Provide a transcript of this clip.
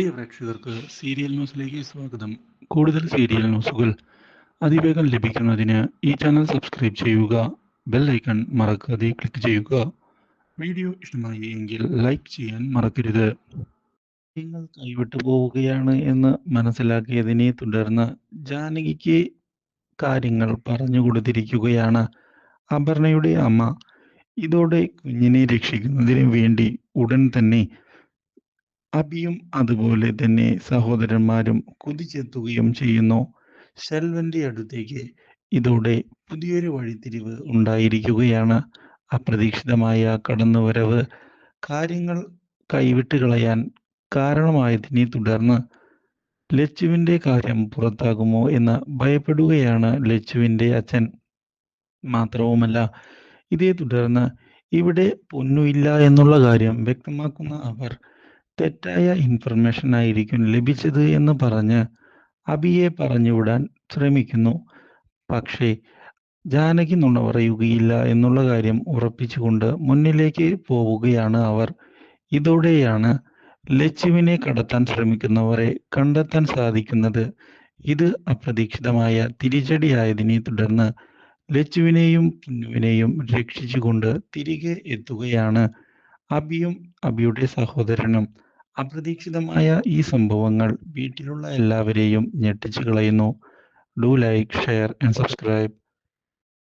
പ്രിയ പ്രേക്ഷകർക്ക് സീരിയൽ ന്യൂസിലേക്ക് സ്വാഗതം. കൂടുതൽ സീരിയൽ ന്യൂസുകൾ അതിവേഗം ലഭിക്കുന്നതിന് ഈ ചാനൽ സബ്സ്ക്രൈബ് ചെയ്യുക ബെൽ ഐക്കൺ മറക്കാതെ ക്ലിക്ക് ചെയ്യുക. വീഡിയോ ഇഷ്ടമായി എങ്കിൽ ലൈക്ക് ചെയ്യാൻ മറക്കരുത്. നിങ്ങൾ കൈവിട്ടു പോവുകയാണ് എന്ന് മനസ്സിലാക്കിയതിനെ തുടർന്ന് ജാനകിക്ക് കാര്യങ്ങൾ പറഞ്ഞു കൊടുത്തിരിക്കുകയാണ് അപർണയുടെ അമ്മ. ഇതോടെ കുഞ്ഞിനെ രക്ഷിക്കുന്നതിന് വേണ്ടി ഉടൻ തന്നെ അബിയും അതുപോലെ തന്നെ സഹോദരന്മാരും കുതിച്ചെത്തുകയും ചെയ്യുന്നു. ശെൽവന്റെ അടുത്തേക്ക് ഇതോടെ പുതിയൊരു വഴിത്തിരിവ് ഉണ്ടായിരിക്കുകയാണ്. അപ്രതീക്ഷിതമായ കടന്നുവരവ് കാര്യങ്ങൾ കൈവിട്ട് കളയാൻ കാരണമായതിനെ തുടർന്ന് ലച്ചുവിന്റെ കാര്യം പുറത്താകുമോ എന്ന് ഭയപ്പെടുകയാണ് ലച്ചുവിന്റെ അച്ഛൻ. മാത്രവുമല്ല ഇതേ തുടർന്ന് ഇവിടെ പൊന്നുമില്ല എന്നുള്ള കാര്യം വ്യക്തമാക്കുന്ന അവർ തെറ്റായ ഇൻഫർമേഷൻ ആയിരിക്കും ലഭിച്ചത് എന്ന് പറഞ്ഞ് അബിയെ പറഞ്ഞുവിടാൻ ശ്രമിക്കുന്നു. പക്ഷേ ജാനകി നുണ പറയുകയില്ല എന്നുള്ള കാര്യം ഉറപ്പിച്ചുകൊണ്ട് മുന്നിലേക്ക് പോവുകയാണ് അവർ. ഇതോടെയാണ് ലച്ചുവിനെ കടത്താൻ ശ്രമിക്കുന്നവരെ കണ്ടെത്താൻ സാധിക്കുന്നത്. ഇത് അപ്രതീക്ഷിതമായ തിരിച്ചടിയായതിനെ തുടർന്ന് ലച്ചുവിനെയും പുന്നുവിനെയും രക്ഷിച്ചുകൊണ്ട് തിരികെ എത്തുകയാണ് അബിയും അബിയുടെ സഹോദരനും. അപ്രതീക്ഷിതമായ ഈ സംഭവങ്ങൾ വീട്ടിലുള്ള എല്ലാവരെയും ഞെട്ടിച്ചു കളയുന്നു. Do like share and subscribe